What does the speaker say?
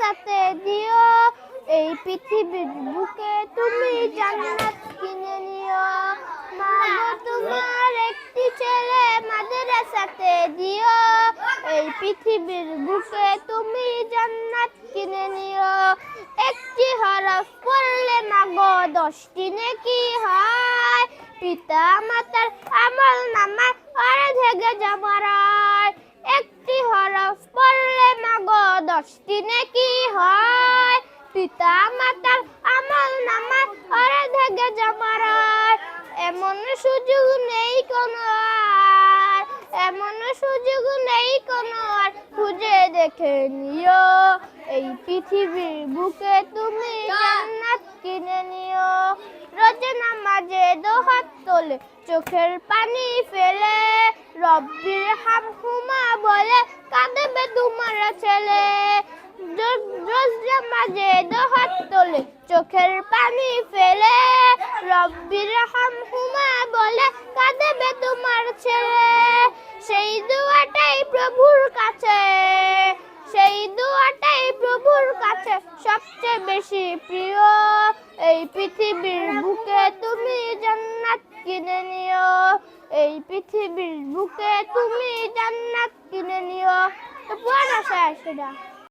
সাথে দিও। এই পৃথিবীর বুকে তুমি জান্নাত কিনে নিও। মা তোমার একটি ছেলে মাদ্রাসাতে দিও। এই পৃথিবীর বুকে তুমি জান্নাত কিনে নিও। একটি হরফ পড়লে মাগো, দশটি নেকি হয়। পিতা মাতার দশটি নেকি হয়? পিতা মাতার আমল নামায় অর্ধেক জমারায় এমন সুযোগ নেই কোনো আর। এমন সুযোগ নেই কোনো আর। খুঁজে দেখে নিও, এই পৃথিবীর বুকে তুমি জান্নাত কিনে নিও। রোজ নামাজে দোহাত তোলে, চোখের পানি ফেলে। রব্বির হামহুমা বলে কাঁদবে তোমার ছেলে রোজ রোজ নামাজে দোহাত তোলে, চোখের পানি ফেলে। রব্বির হামহুমা বলে, কাঁদবে তোমার ছেলে। সেই দোয়াটাই প্রভুর কাছে। সেই দোয়াটাই প্রভুর কাছে। সবচেয়ে বেশি প্রিয়, এই পৃথিবীর বুকে তুমি জান্নাত কিনে নিও। এই পৃথিবীর বুকে তুমি জান্নাত কিনে নিও। তো পুরানো শেষ এটা